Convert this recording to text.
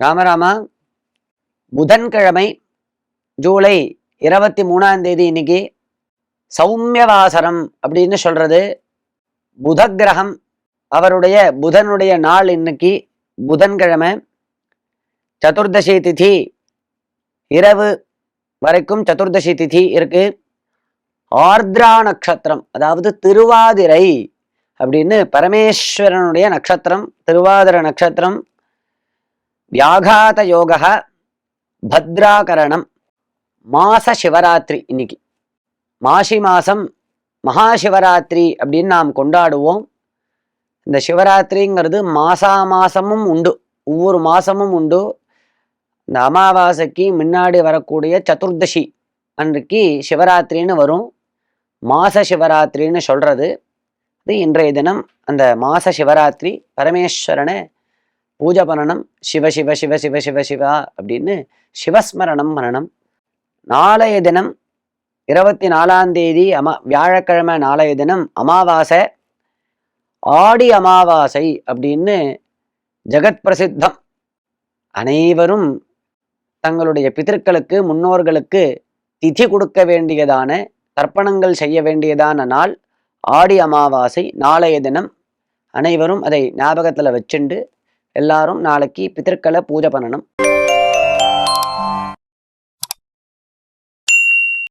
ராமராமா புதன்கிழமை ஜூலை இருபத்தி மூணாம் தேதி இன்னைக்கு சௌமியவாசரம் அப்படின்னு சொல்றது. புத கிரகம் அவருடைய புதனுடைய நாள் இன்னைக்கு புதன்கிழமை. சதுர்தசி திதி இரவு வரைக்கும் சதுர்தசி திதி இருக்கு. ஆர்திரா நட்சத்திரம் அதாவது திருவாதிரை அப்படின்னு பரமேஸ்வரனுடைய நட்சத்திரம் திருவாதிர நட்சத்திரம் வியாகாத யோக பத்ராகரணம் மாச சிவராத்திரி இன்னைக்கு. மாசி மாதம் மகா சிவராத்திரி அப்படின்னு நாம் கொண்டாடுவோம். இந்த சிவராத்திரிங்கிறது மாசா மாசமும் உண்டு. ஒவ்வொரு மாசமும் உண்டு. இந்த அமாவாசைக்கு முன்னாடி வரக்கூடிய சதுர்தசி அன்றைக்கு சிவராத்திரின்னு வரும். மாச சிவராத்திரின்னு சொல்கிறது இது இன்றைய தினம் அந்த மாச சிவராத்திரி பரமேஸ்வரனை பூஜை பண்ணணும். சிவ சிவ சிவ சிவ சிவ சிவா அப்படின்னு சிவஸ்மரணம் பண்ணணும். நாளைய தினம் இருபத்தி நாலாம் தேதி அமா வியாழக்கிழமை நாளைய தினம் அமாவாசை. ஆடி அமாவாசை அப்படின்னு ஜெகத் பிரசித்தம். அனைவரும் தங்களுடைய பிதர்களுக்கு முன்னோர்களுக்கு திதி கொடுக்க வேண்டியதான தர்ப்பணங்கள் செய்ய வேண்டியதான நாள் ஆடி அமாவாசை. நாளைய தினம் அனைவரும் அதை ஞாபகத்தில் வச்சுண்டு எல்லாரும் நாளைக்கு பிதர்க்களை பூஜை பண்ணணும்.